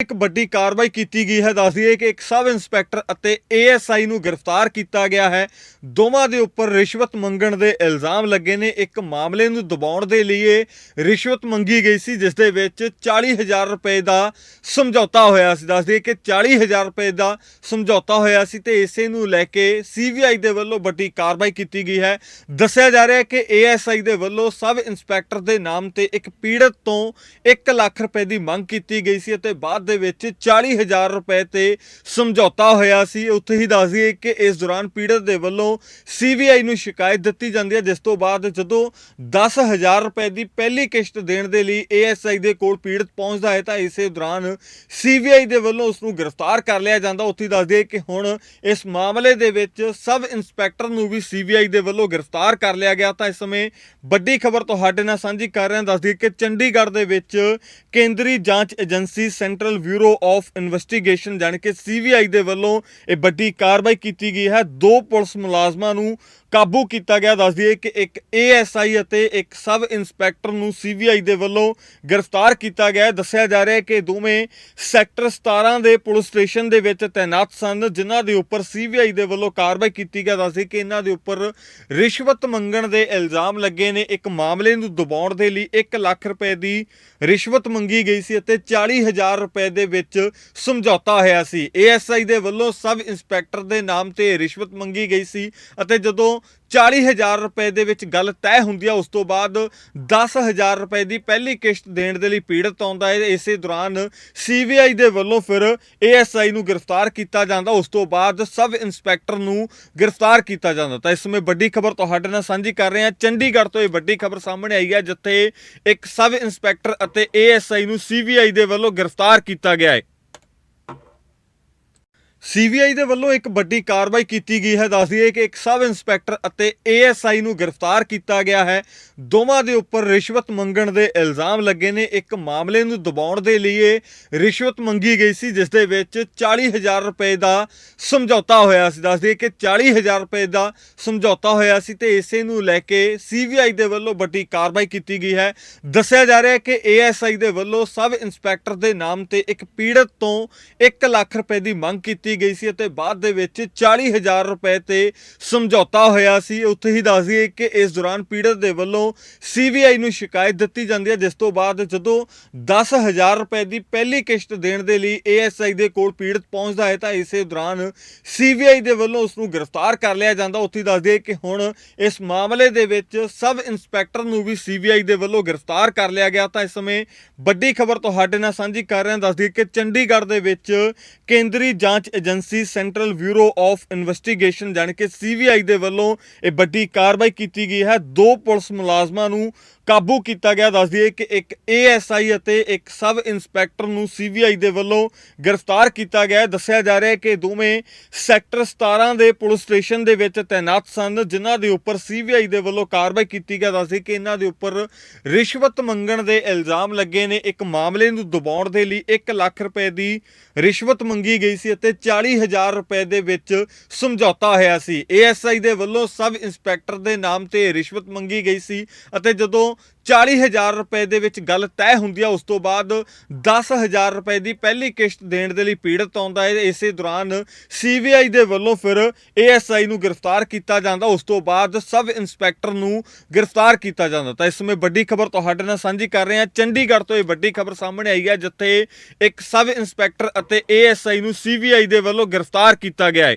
ਇੱਕ ਵੱਡੀ ਕਾਰਵਾਈ ਕੀਤੀ ਗਈ ਹੈ। ਦੱਸ ਦਈਏ ਕਿ ਇੱਕ ਸਬ ਇੰਸਪੈਕਟਰ ਅਤੇ ਏਐਸਆਈ ਨੂੰ ਗ੍ਰਿਫਤਾਰ ਕੀਤਾ ਗਿਆ ਹੈ। ਦੋਵਾਂ ਦੇ ਉੱਪਰ ਰਿਸ਼ਵਤ ਮੰਗਣ ਦੇ ਇਲਜ਼ਾਮ ਲੱਗੇ ਨੇ। ਇੱਕ ਮਾਮਲੇ ਨੂੰ ਦਬਾਉਣ ਦੇ ਲਈ ਰਿਸ਼ਵਤ ਮੰਗੀ ਗਈ ਸੀ, ਜਿਸ ਦੇ ਵਿੱਚ 40000 ਰੁਪਏ ਦਾ ਸਮਝੌਤਾ ਹੋਇਆ ਸੀ। ਦੱਸ ਦਈਏ ਕਿ 40000 ਰੁਪਏ ਦਾ ਸਮਝੌਤਾ ਹੋਇਆ ਸੀ ਤੇ ਇਸੇ ਨੂੰ ਲੈ ਕੇ ਸੀਬੀਆਈ ਦੇ ਵੱਲੋਂ ਵੱਡੀ ਕਾਰਵਾਈ ਕੀਤੀ ਗਈ ਹੈ। ਦੱਸਿਆ ਜਾ ਰਿਹਾ ਹੈ ਕਿ ਏਐਸਆਈ ਦੇ ਵੱਲੋਂ ਸਬ ਇੰਸਪੈਕਟਰ ਦੇ ਨਾਮ ਤੇ ਇੱਕ ਪੀੜਤ ਤੋਂ 1 ਲੱਖ ਰੁਪਏ ਦੀ ਮੰਗ ਕੀਤੀ ਗਈ ਸੀ ਅਤੇ ਬਾਅਦ ਦੇ ਵਿੱਚ 40000 ਰੁਪਏ ਤੇ ਸਮਝੌਤਾ ਹੋਇਆ ਸੀ। ਉੱਥੇ ਹੀ ਦੱਸ ਦਈਏ ਕਿ ਇਸ ਦੌਰਾਨ ਪੀੜਤ ਦੇ ਵੱਲੋਂ ਸੀਬੀਆਈ ਨੂੰ ਸ਼ਿਕਾਇਤ ਦਿੱਤੀ ਜਾਂਦੀ ਹੈ। ਜਿਸ ਤੋਂ ਬਾਅਦ ਜਦੋਂ 10000 ਰੁਪਏ ਦੀ ਪਹਿਲੀ ਕਿਸ਼ਤ ਦੇਣ ਦੇ ਲਈ ਏਐਸਆਈ ਦੇ ਕੋਲ ਪੀੜਤ ਪਹੁੰਚਦਾ ਹੈ, ਤਾਂ ਇਸੇ ਦੌਰਾਨ ਸੀਬੀਆਈ ਦੇ ਵੱਲੋਂ ਉਸ ਨੂੰ ਗ੍ਰਿਫਤਾਰ ਕਰ ਲਿਆ ਜਾਂਦਾ। ਉੱਥੇ ਹੀ ਦੱਸ ਦਈਏ ਕਿ ਹੁਣ ਇਸ ਮਾਮਲੇ ਦੇ ਵਿੱਚ ਸਬ ਇੰਸਪੈਕਟਰ ਨੂੰ ਵੀ ਸੀਬੀਆਈ ਦੇ ਵੱਲੋਂ ਗ੍ਰਿਫਤਾਰ ਕਰ ਲਿਆ ਗਿਆ। ਤਾਂ ਇਸ ਸਮੇਂ ਵੱਡੀ ਖਬਰ ਤੁਹਾਡੇ ਨਾਲ ਸਾਂਝੀ ਕਰ ਰਹੇ ਹਾਂ। ਦੱਸ ਦਈਏ ਕਿ ਚੰਡੀਗੜ੍ਹ ਦੇ ਵਿੱਚ ਕੇਂਦਰੀ ਜਾਂਚ agency central bureau of Investigation ਜਾਣੀ ਕਿ ਸੀਬੀਆਈ ਦੇ ਵੱਲੋਂ ਇਹ ਵੱਡੀ ਕਾਰਵਾਈ ਕੀਤੀ ਗਈ ਹੈ। ਦੋ ਪੁਲਿਸ ਮੁਲਾਜ਼ਮਾਂ ਨੂੰ ਕਾਬੂ ਕੀਤਾ ਗਿਆ, ਦੱਸ ਦਈਏ ਕਿ ਇੱਕ ਏਐਸਆਈ ਅਤੇ ਇੱਕ ਸਬ ਇੰਸਪੈਕਟਰ ਨੂੰ ਸੀਬੀਆਈ ਦੇ ਵੱਲੋਂ ਗ੍ਰਿਫਤਾਰ ਕੀਤਾ ਗਿਆ ਦੱਸਿਆ ਜਾ ਰਿਹਾ ਹੈ ਕਿ ਦੋਵੇਂ ਸੈਕਟਰ 17 ਦੇ ਪੁਲਿਸ ਸਟੇਸ਼ਨ ਦੇ ਵਿੱਚ ਤਾਇਨਾਤ ਸਨ, ਜਿਨ੍ਹਾਂ ਦੇ ਉੱਪਰ ਸੀਬੀਆਈ ਦੇ ਵੱਲੋਂ ਕਾਰਵਾਈ ਕੀਤੀ ਗਿਆ ਦੱਸਦੇ ਕਿ ਇਹਨਾਂ ਦੇ ਉੱਪਰ ਰਿਸ਼ਵਤ ਮੰਗਣ ਦੇ ਇਲਜ਼ਾਮ ਲੱਗੇ ਨੇ। ਇੱਕ ਮਾਮਲੇ ਨੂੰ ਦਬਾਉਣ ਦੇ ਲਈ 1 ਲੱਖ ਰੁਪਏ ਦੀ ਰਿਸ਼ਵਤ ਮੰਗੀ ਗਈ ਸੀ ਅਤੇ 40000 ਰੁਪਏ ਦੇ ਵਿੱਚ ਸਮਝੌਤਾ ਹੋਇਆ ਸੀ। ਏਐਸਆਈ ਦੇ ਵੱਲੋਂ ਸਬ ਇੰਸਪੈਕਟਰ ਦੇ ਨਾਮ ਤੇ ਰਿਸ਼ਵਤ ਮੰਗੀ ਗਈ ਸੀ ਅਤੇ ਜਦੋਂ 40000 ਰੁਪਏ ਦੇ ਵਿੱਚ ਗੱਲ ਤੈਅ ਹੁੰਦੀ ਹੈ ਉਸ ਤੋਂ ਬਾਅਦ 10000 ਰੁਪਏ ਦੀ ਪਹਿਲੀ ਕਿਸ਼ਤ ਦੇਣ ਦੇ ਲਈ ਪੀੜਤ ਆਉਂਦਾ ਹੈ। ਇਸੇ ਦੌਰਾਨ ਸੀਬੀਆਈ ਦੇ ਵੱਲੋਂ ਫਿਰ ਏਐਸਆਈ ਨੂੰ ਗ੍ਰਿਫਤਾਰ ਕੀਤਾ ਜਾਂਦਾ। ਉਸ ਤੋਂ ਬਾਅਦ ਸਬ ਇੰਸਪੈਕਟਰ ਨੂੰ ਗ੍ਰਿਫਤਾਰ ਕੀਤਾ ਜਾਂਦਾ। ਤਾਂ ਇਸ ਸਮੇਂ ਵੱਡੀ ਖਬਰ ਤੁਹਾਡੇ ਨਾਲ ਸਾਂਝੀ ਕਰ ਰਹੇ ਹਾਂ। ਚੰਡੀਗੜ੍ਹ ਤੋਂ ਇਹ ਵੱਡੀ ਖਬਰ ਸਾਹਮਣੇ ਆਈ ਹੈ, ਜਿੱਥੇ ਇੱਕ ਸਬ ਇੰਸਪੈਕਟਰ ਅਤੇ ਏਐਸਆਈ ਨੂੰ ਸੀਬੀਆਈ ਦੇ ਵੱਲੋਂ ਗ੍ਰਿਫਤਾਰ ਕੀਤਾ ਗਿਆ ਹੈ। ਸੀਬੀਆਈ ਦੇ ਵੱਲੋਂ ਇੱਕ ਵੱਡੀ ਕਾਰਵਾਈ ਕੀਤੀ ਗਈ ਹੈ। ਦੱਸ ਦਈਏ ਕਿ ਇੱਕ ਸਬ ਇੰਸਪੈਕਟਰ ਅਤੇ ਏਐਸਆਈ ਨੂੰ ਗ੍ਰਿਫਤਾਰ ਕੀਤਾ ਗਿਆ ਹੈ। ਦੋਵਾਂ ਦੇ ਉੱਪਰ ਰਿਸ਼ਵਤ ਮੰਗਣ ਦੇ ਇਲਜ਼ਾਮ ਲੱਗੇ ਨੇ। ਇੱਕ ਮਾਮਲੇ ਨੂੰ ਦਬਾਉਣ ਦੇ ਲਈ ਇਹ ਰਿਸ਼ਵਤ ਮੰਗੀ ਗਈ ਸੀ, ਜਿਸ ਦੇ ਵਿੱਚ 40000 ਰੁਪਏ ਦਾ ਸਮਝੌਤਾ ਹੋਇਆ ਸੀ। ਦੱਸ ਦਈਏ ਕਿ 40000 ਰੁਪਏ ਦਾ ਸਮਝੌਤਾ ਹੋਇਆ ਸੀ ਤੇ ਇਸੇ ਨੂੰ ਲੈ ਕੇ ਸੀਬੀਆਈ ਦੇ ਵੱਲੋਂ ਵੱਡੀ ਕਾਰਵਾਈ ਕੀਤੀ ਗਈ ਹੈ। ਦੱਸਿਆ ਜਾ ਰਿਹਾ ਹੈ ਕਿ ਏਐਸਆਈ ਦੇ ਵੱਲੋਂ ਸਬ ਇੰਸਪੈਕਟਰ ਦੇ ਨਾਮ ਤੇ ਇੱਕ ਪੀੜਤ ਤੋਂ 1 ਲੱਖ ਰੁਪਏ ਦੀ ਮੰਗ ਕੀਤੀ ਗਈ ਸੀ ਅਤੇ ਬਾਅਦ ਦੇ ਵਿੱਚ 40000 ਰੁਪਏ ਤੇ ਸਮਝੌਤਾ ਹੋਇਆ ਸੀ। ਉੱਥੇ ਹੀ ਦੱਸ ਦਈਏ ਕਿ ਇਸ ਦੌਰਾਨ ਪੀੜਤ ਦੇ ਵੱਲੋਂ ਸੀਬੀਆਈ ਨੂੰ ਸ਼ਿਕਾਇਤ ਦਿੱਤੀ ਜਾਂਦੀ ਹੈ, ਜਿਸ ਤੋਂ ਬਾਅਦ ਜਦੋਂ 10000 ਰੁਪਏ ਦੀ ਪਹਿਲੀ ਕਿਸ਼ਤ ਦੇਣ ਦੇ ਲਈ ਏਐਸਆਈ ਦੇ ਕੋਲ ਪੀੜਤ ਪਹੁੰਚਦਾ ਹੈ, ਤਾਂ ਇਸੇ ਦੌਰਾਨ ਸੀਬੀਆਈ ਦੇ ਵੱਲੋਂ ਉਸ ਨੂੰ ਗ੍ਰਿਫਤਾਰ ਕਰ ਲਿਆ ਜਾਂਦਾ। ਉੱਥੇ ਹੀ ਦੱਸ ਦਈਏ ਕਿ ਹੁਣ ਇਸ ਮਾਮਲੇ ਦੇ ਵਿੱਚ ਸਬ ਇੰਸਪੈਕਟਰ ਨੂੰ ਵੀ ਸੀਬੀਆਈ ਦੇ ਵੱਲੋਂ ਗ੍ਰਿਫਤਾਰ ਕਰ ਲਿਆ ਗਿਆ। ਤਾਂ ਇਸ ਸਮੇਂ ਵੱਡੀ ਖਬਰ ਤੁਹਾਡੇ ਨਾਲ ਸਾਂਝੀ ਕਰ ਰਹੇ ਹਾਂ। ਦੱਸ ਦਈਏ ਕਿ ਚੰਡੀਗੜ੍ਹ ਦੇ ਵਿੱਚ ਕੇਂਦਰੀ ਜਾਂਚ agency central bureau of Investigation ਜਾਣੀ ਕਿ ਸੀਬੀਆਈ ਦੇ ਵੱਲੋਂ ਇਹ ਵੱਡੀ ਕਾਰਵਾਈ ਕੀਤੀ ਗਈ ਹੈ। ਦੋ ਪੁਲਿਸ ਮੁਲਾਜ਼ਮਾਂ ਨੂੰ ਕਾਬੂ ਕੀਤਾ ਗਿਆ, ਦੱਸ ਦਈਏ ਕਿ ਇੱਕ ਏਐਸਆਈ ਅਤੇ ਇੱਕ ਸਬ ਇੰਸਪੈਕਟਰ ਨੂੰ ਸੀਬੀਆਈ ਦੇ ਵੱਲੋਂ ਗ੍ਰਿਫਤਾਰ ਕੀਤਾ ਗਿਆ ਦੱਸਿਆ ਜਾ ਰਿਹਾ ਹੈ ਕਿ ਦੋਵੇਂ ਸੈਕਟਰ 17 ਦੇ ਪੁਲਿਸ ਸਟੇਸ਼ਨ ਦੇ ਵਿੱਚ ਤਾਇਨਾਤ ਸਨ, ਜਿਨ੍ਹਾਂ ਦੇ ਉੱਪਰ ਸੀਬੀਆਈ ਦੇ ਵੱਲੋਂ ਕਾਰਵਾਈ ਕੀਤੀ ਗਿਆ ਦੱਸਦੀ ਕਿ ਇਹਨਾਂ ਦੇ ਉੱਪਰ ਰਿਸ਼ਵਤ ਮੰਗਣ ਦੇ ਇਲਜ਼ਾਮ ਲੱਗੇ ਨੇ। ਇੱਕ ਮਾਮਲੇ ਨੂੰ ਦਬਾਉਣ ਦੇ ਲਈ 1 ਲੱਖ ਰੁਪਏ ਦੀ ਰਿਸ਼ਵਤ ਮੰਗੀ ਗਈ ਸੀ ਅਤੇ 40000 ਰੁਪਏ ਦੇ ਵਿੱਚ ਸਮਝੌਤਾ ਹੋਇਆ ਸੀ। ਏਐਸਆਈ ਦੇ ਵੱਲੋਂ ਸਬ ਇੰਸਪੈਕਟਰ ਦੇ ਨਾਮ ਤੇ ਰਿਸ਼ਵਤ ਮੰਗੀ ਗਈ ਸੀ ਅਤੇ ਜਦੋਂ 40000 ਰੁਪਏ ਦੇ ਵਿੱਚ ਗੱਲ ਤੈਅ ਹੁੰਦੀ ਹੈ ਉਸ ਤੋਂ ਬਾਅਦ 10000 ਰੁਪਏ ਦੀ ਪਹਿਲੀ ਕਿਸ਼ਤ ਦੇਣ ਦੇ ਲਈ ਪੀੜਤ ਆਉਂਦਾ ਹੈ। ਇਸੇ ਦੌਰਾਨ ਸੀਬੀਆਈ ਦੇ ਵੱਲੋਂ ਫਿਰ ਏਐਸਆਈ ਨੂੰ ਗ੍ਰਿਫਤਾਰ ਕੀਤਾ ਜਾਂਦਾ। ਉਸ ਤੋਂ ਬਾਅਦ ਸਬ ਇੰਸਪੈਕਟਰ ਨੂੰ ਗ੍ਰਿਫਤਾਰ ਕੀਤਾ ਜਾਂਦਾ। ਤਾਂ ਇਸ ਸਮੇਂ ਵੱਡੀ ਖਬਰ ਤੁਹਾਡੇ ਨਾਲ ਸਾਂਝੀ ਕਰ ਰਹੇ ਹਾਂ। ਚੰਡੀਗੜ੍ਹ ਤੋਂ ਇਹ ਵੱਡੀ ਖਬਰ ਸਾਹਮਣੇ ਆਈ ਹੈ, ਜਿੱਥੇ ਇੱਕ ਸਬ ਇੰਸਪੈਕਟਰ ਅਤੇ ਏਐਸਆਈ ਨੂੰ ਸੀਬੀਆਈ ਦੇ ਵੱਲੋਂ ਗ੍ਰਿਫਤਾਰ ਕੀਤਾ ਗਿਆ ਹੈ।